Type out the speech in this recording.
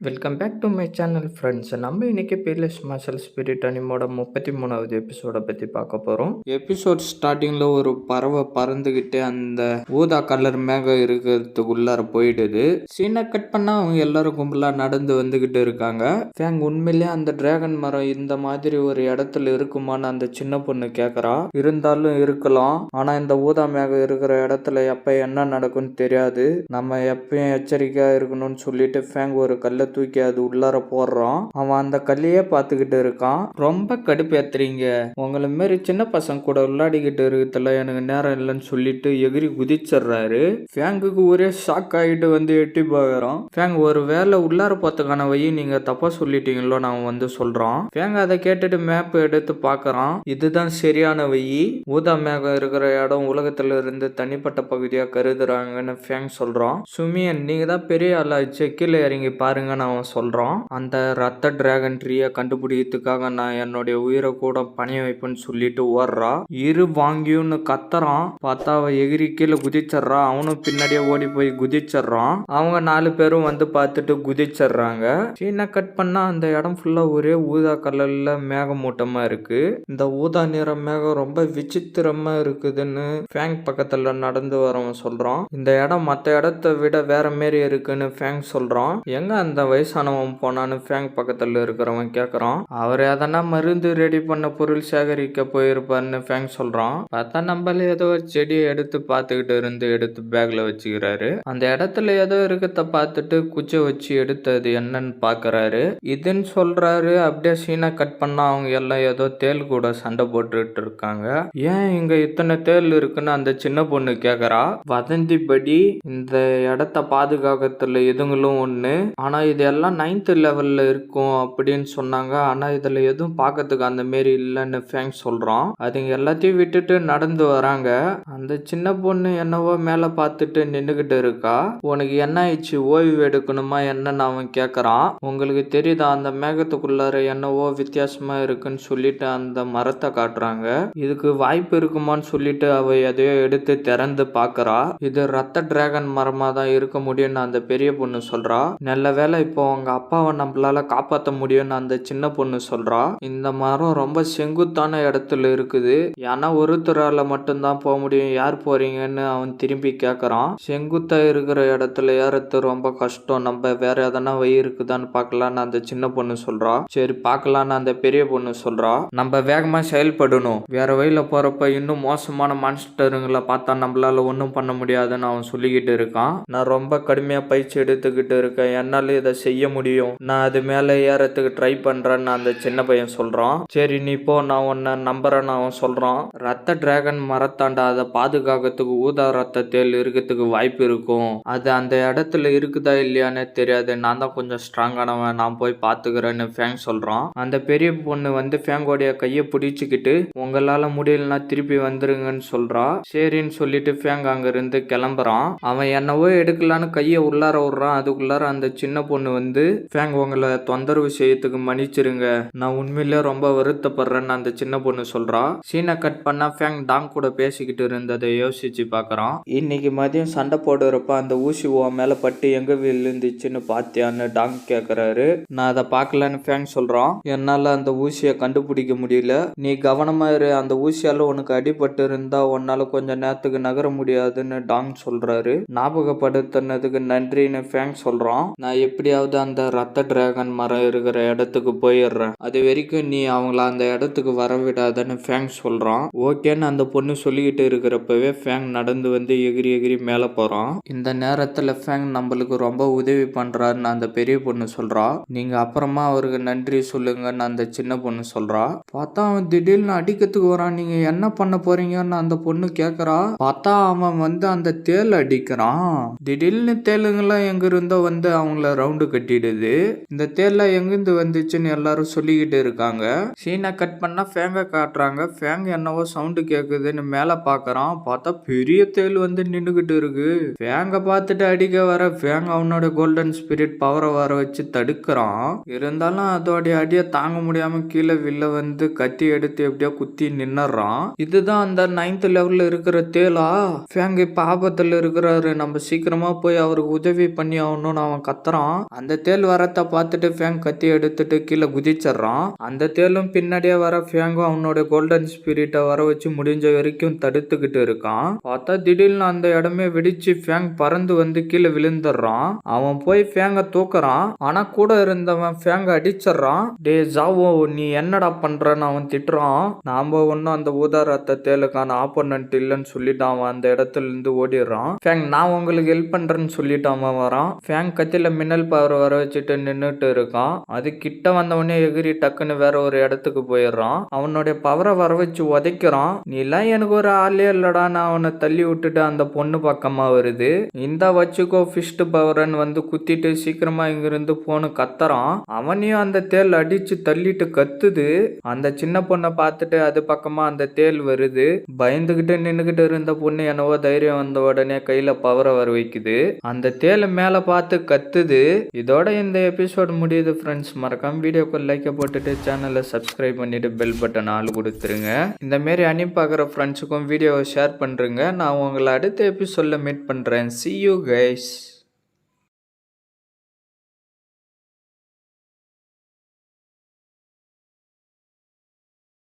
Welcome back to my channel friends நம்ம இன்றைக்கி பீர்லெஸ் மசல் spirit அனிமோட முப்பத்தி மூணாவது எபிசோட பற்றி பார்க்க போகிறோம் எபிசோட் ஸ்டார்டிங்கில் ஒரு பறவை பறந்துக்கிட்டு அந்த ஊதா கலர் மேகம் இருக்கிறதுக்குள்ளார போயிடுது. சீனை கட் பண்ணால் அவங்க எல்லாரும் கும்பலாக நடந்து வந்துக்கிட்டு இருக்காங்க. ஃபேங் உண்மையிலேயே அந்த டிராகன் மரம் இந்த மாதிரி ஒரு இடத்துல இருக்குமான்னு அந்த சின்ன பொண்ணு கேட்குறா இருந்தாலும் இருக்கலாம். ஆனால் இந்த ஊதா மேகம் இருக்கிற இடத்துல எப்போ என்ன நடக்கும்னு தெரியாது. நம்ம எப்பயும் எச்சரிக்கையாக இருக்கணும்னு சொல்லிட்டு ஃபேங் ஒரு கல்லை தூக்கி அது உள்ளார போடுறான். அவன் அந்த கல்லையே பார்த்துக்கிட்டு இருக்கான். ரொம்ப கடுப்பேத்துறீங்க. உங்களை மாரி சின்ன பசங்க கூட விளையாடிக்கிட்டு இருக்கிறதுல எனக்கு நேரம் இல்லைன்னு சொல்லிட்டு எகிரி குதிச்சிடுறாரு. ஃபேங்குக்கு ஒரே ஷாக் ஆகிட்டு வந்து எட்டி பார்க்குறான். ஃபேங் ஒரு வேலை உள்ளார போறதுக்கான வழி நீங்க தப்பாக சொல்லிட்டீங்களோ நான் வந்து சொல்றான். ஃபேங் அதை கேட்டுட்டு மேப் எடுத்து பார்க்குறான். இதுதான் சரியான வழி. ஊதா மேகம் இருக்கிற இடம் உலகத்துல இருந்து தனிப்பட்ட பகுதியா கருதுறாங்கன்னு ஃபேங் சொல்றான். சுமியன் நீங்க தான் பெரிய ஆளாச்சு கீழே இறங்கி பாருங்க அவன் சொல்றான் அந்த ரத்த டிராகன் ட்ரீயை கண்டுபிடிக்கிறதுக்காக நான் என்னுடைய உயிரை கூட பணிய வைப்பேன்னு சொல்லிட்டு ஓடுறா. இரு வாங்கியும்னு கத்துறான். பார்த்தா அவ எகிரி கீழே குதிச்சிடுறான் அவனும் பின்னாடியே ஓடி போய் குதிச்சிடுறான். அவங்க நாலு பேரும் வந்து பார்த்துட்டு குதிச்சிடுறாங்க. சீனை கட் பண்ணா அந்த இடம் ஃபுல்லா ஒரே ஊதா கலர்ல மேகமூட்டமா இருக்கு. இந்த ஊதா நிற மேகம் ரொம்ப விசித்திரமா இருக்குதுன்னு ஃபேங் பக்கத்துல நடந்து வரவன் சொல்றான். இந்த இடம் மற்ற இடத்த விட வேற மாரி இருக்குன்னு ஃபேங் சொல்றான். எங்க அந்த வயசானவன் போனான்னு ஃபேங் பக்கத்துல இருக்கிறவன் கேட்குறான் அவர் எதனா மருந்து ரெடி பண்ண பொருள் சேகரிக்க போயிருப்பாருன்னு ஃபேங் சொல்றான். பார்த்தா நம்மள ஏதோ ஒரு செடியை எடுத்து பார்த்துக்கிட்டு இருந்து எடுத்து பேக்ல வச்சுக்கிறாரு. அந்த இடத்துல ஏதோ இருக்கத்த பார்த்துட்டு குச்சை வச்சு எடுத்தது என்னன்னு பாக்குறாரு இதுன்னு சொல்றாரு. அப்படியே சீனை கட் பண்ணால் அவங்க எல்லாம் ஏதோ தேல் கூட சண்டை போட்டுட்டு இருக்காங்க. ஏன் இங்க இத்தனை தேல் இருக்குன்னு அந்த சின்ன பொண்ணு கேட்குறா வதந்திப்படி இந்த இடத்த பாதுகாக்கத்தில் எதுங்களும் ஒன்று ஆனா இது எல்லாம் நைன்த் லெவல்ல இருக்கும் அப்படின்னு சொன்னாங்க. ஆனா இதுல எதுவும் பார்க்கறதுக்கு அந்த மாரி இல்லைன்னு ஃபேங் சொல்றான். அதுங்க எல்லாத்தையும் விட்டுட்டு நடந்து வராங்க. அந்த சின்ன பொண்ணு என்னவோ மேல பார்த்துட்டு நின்னுகிட்டு இருக்கா. உனக்கு என்ன ஆயிடுச்சு? ஓய்வு எடுக்கணுமா? என்னன்னு அவன் கேட்குறான் உங்களுக்கு தெரியுதா? அந்த மேகத்துக்குள்ளார என்னவோ வித்தியாசமா இருக்குன்னு சொல்லிட்டு அந்த மரத்தை காட்டுறாங்க. இதுக்கு வாய்ப்பு இருக்குமான்னு சொல்லிட்டு அவ எதையோ எடுத்து திறந்து பார்க்குறா இது ரத்த டிராகன் மரமா தான் இருக்க முடியும்னு அந்த பெரிய பொண்ணு சொல்றா. நல்ல வேலை இப்போ உங்க அப்பாவை நம்மளால காப்பாத்த முடியும்னு அந்த சின்ன பொண்ணு சொல்றா. இந்த மரம் ரொம்ப செங்குத்தான இடத்துல இருக்குது. ஏன்னா ஒருத்தரால மட்டும்தான் போக முடியும். யார் போறீங்கன்னு அவன் திரும்பி கேக்குறான். செங்குத்தா இருக்கிற இடத்துல ஏறது ரொம்ப கஷ்டம். நம்ம வேற எதனா வழி இருக்குதான்னு பார்க்கலான்னு அந்த சின்ன பொண்ணு சொல்றா. சரி பார்க்கலான்னு அந்த பெரிய பொண்ணு சொல்றா. நம்ம வேகமா செயல்படணும். வேற வழியில போறப்ப இன்னும் மோசமான மான்ஸ்டருங்களை பார்த்தா நம்மளால ஒன்றும் பண்ண முடியாதுன்னு அவன் சொல்லிக்கிட்டு இருக்கான். நான் ரொம்ப கடுமையாக பயிற்சி எடுத்துக்கிட்டு இருக்கேன். என்னால் இதை செய்ய முடியும். நான் அது மேல ஏறத்துக்கு ட்ரை பண்றேன்னு அந்த சின்ன பையன் சொல்றான். சரி நீ போ நான் உன்னை நம்புறேன்னு அவன் சொல்றான். ரத்த டிராகன் மரத்தாண்டா அதை பாதுகாக்கிறதுக்கு ஊதா ரத்த தேல் இருக்கிறதுக்கு வாய்ப்பு இருக்கும். அது அந்த இடத்துல இருக்குதா இல்லையானே தெரியாது. நான் தான் கொஞ்சம் ஸ்ட்ராங்கானவன் நான் போய் பாத்துக்கிறேன்னு ஃபேங் சொல்றான். அந்த பெரிய பொண்ணு வந்து ஃபேங்கோடைய கையை பிடிச்சிக்கிட்டு உங்களால முடியலன்னா திருப்பி வந்துருங்கன்னு சொல்றா. சரின்னு சொல்லிட்டு ஃபேங் அங்க இருந்து கிளம்புறான். அவன் என்னவோ எடுக்கலான்னு கையை உள்ளார விடுறான். அதுக்குள்ளார அந்த சின்ன பொண்ணு வந்து ஃபேங் உங்களை தொந்தரவு செய்யறதுக்கு மன்னிச்சிருங்க. நான் உண்மையிலே ரொம்ப வருத்தப்படுறேன்னு அந்த சின்ன பொண்ணு சொல்றா. சீனை கட் பண்ணா ஃபேங் டாங் கூட பேசிக்கிட்டு இருந்ததை யோசிச்சு பார்க்குறான் இன்னைக்கு மதியம் சண்டை போடுறப்ப அந்த ஊசி உன் மேலே பட்டு எங்க விழுந்துச்சுன்னு பார்த்தியான்னு டாங் கேட்குறாரு நான் அதை பார்க்கலன்னு ஃபேங் சொல்கிறான் என்னால் அந்த ஊசியை கண்டுபிடிக்க முடியல. நீ கவனமாக இரு. அந்த ஊசியால் உனக்கு அடிபட்டு இருந்தா உன்னால் கொஞ்ச நேரத்துக்கு நகர முடியாதுன்னு டாங் சொல்கிறாரு ஞாபகப்படுத்தினதுக்கு நன்றின்னு ஃபேங் சொல்கிறான் நான் எப்படி எப்படியாவது அந்த ரத்த டிராகன் மரம் இருக்கிற இடத்துக்கு போயிடுறேன். அது வரைக்கும் நீ அவங்கள அந்த இடத்துக்கு வர விடாதன்னு ஃபேங் சொல்றான். ஓகேன்னு அந்த பொண்ணு சொல்லிக்கிட்டு இருக்கிறப்பவே ஃபேங் நடந்து வந்து எகிரி எகிரி மேல போறான். இந்த நேரத்துல ஃபேங் நம்மளுக்கு ரொம்ப உதவி பண்றாருன்னு அந்த பெரிய பொண்ணு சொல்றா. நீங்க அப்புறமா அவருக்கு நன்றி சொல்லுங்கன்னு அந்த சின்ன பொண்ணு சொல்றா. பார்த்தா அவன் திடீர்னு அடிக்கிறதுக்கு வரான். நீங்க என்ன பண்ண போறீங்கன்னு அந்த பொண்ணு கேட்குறா பார்த்தா அவன் வந்து அந்த தேல் அடிக்கிறான். திடீர்னு தேலுங்கெல்லாம் எங்க இருந்தோ வந்து அவங்கள ரவுண்ட் கட்டிடுது. இந்த தேர்லாம் எங்கிருந்து வந்துச்சுன்னு எல்லாரும் சொல்லிக்கிட்டு இருக்காங்க. சீனை கட் பண்ணா ஃபேங்க காட்டுறாங்க. ஃபேங் என்னவோ சவுண்டு கேக்குதுன்னு மேல பாக்குறான். பார்த்தா பெரிய தேல் வந்து நின்றுகிட்டு இருக்கு. ஃபேங்க பார்த்துட்டு அடிக்க வர ஃபேங் அவனோட கோல்டன் ஸ்பிரிட் பவரை வர வச்சு தடுக்கிறான். இருந்தாலும் அதோடைய அடியை தாங்க முடியாம கீழே வில்ல வந்து கத்தி எடுத்து எப்படியோ குத்தி நின்னுறான் இதுதான் அந்த நைன்த் லெவல்ல இருக்கிற தேலா ஃபேங் இப்ப ஆபத்துல இருக்கிறாரு. நம்ம சீக்கிரமா போய் அவருக்கு உதவி பண்ணி ஆகணும்னு அவன் கத்துறான். அந்த தேல் வரத்தை பார்த்துட்டு ஃபேங் கத்தி எடுத்துட்டு கீழே குதிச்சிடுறான். அந்த தேலும் பின்னாடியே வர ஃபேங்கும் அவனோட கோல்டன் ஸ்பிரிட்டை வர வச்சு முடிஞ்ச வரைக்கும் தடுத்துக்கிட்டு இருக்கான். பார்த்தா திடீர்னு அந்த இடமே வெடிச்சு ஃபேங் பறந்து வந்து கீழே விழுந்துடுறான். அவன் போய் ஃபேங்க தூக்குறான். ஆனா கூட இருந்தவன் ஃபேங்க அடிச்சிடுறான். டே ஜாவோ நீ என்னடா பண்றன்னு அவன் திட்டுறான். நாம ஒன்னும் அந்த ஊதா ரத்த தேலுக்கான ஆப்போனன்ட் இல்லைன்னு சொல்லிட்டு அவன் அந்த இடத்துல இருந்து ஓடிடுறான். ஃபேங் நான் உங்களுக்கு ஹெல்ப் பண்றேன்னு சொல்லிட்டு அவன் வரான். ஃபேங் கத்தில மின்னல் பவர் வர வச்சுட்டு நின்றுட்டு இருக்கான். அது கிட்ட வந்தவொடனே எகிரி டக்குன்னு வேற ஒரு இடத்துக்கு போயிடுறான். அவனுடைய பவரை வர வச்சு உதைக்கிறான். நீ எல்லாம் எனக்கு ஒரு ஆளே இல்லடா. நான் அவனை தள்ளி விட்டுட்டு அந்த பொண்ணு பக்கமாக வருது. இந்த வச்சுக்கோ ஃபிஸ்ட் பவரன் வந்து குத்திட்டு சீக்கிரமா இங்கிருந்து போன்னு கத்துறான். அவனையும் அந்த தேல் அடிச்சு தள்ளிட்டு கத்துது. அந்த சின்ன பொண்ணை பார்த்துட்டு அது பக்கமா அந்த தேல் வருது. பயந்துகிட்டு நின்னுகிட்டு இருந்த பொண்ணு என்னவோ தைரியம் வந்த உடனே கையில பவரை வர வைக்குது. அந்த தேலை மேல பார்த்து கத்துது. இதோட இந்த எபிசோட் முடியுது ஃப்ரெண்ட்ஸ் மறக்காம வீடியோக்கு லைக்கை போட்டுட்டு சேனலை சப்ஸ்கிரைப் பண்ணிட்டு பெல் பட்டன் ஆள் கொடுத்துருங்க. இந்த மாரி அணி பார்க்குற ஃப்ரெண்ட்ஸுக்கும் வீடியோவை ஷேர் பண்ணுறேங்க நான் உங்களை அடுத்த எபிசோடில் மீட் பண்ணுறேன் சி யூ கைஸ்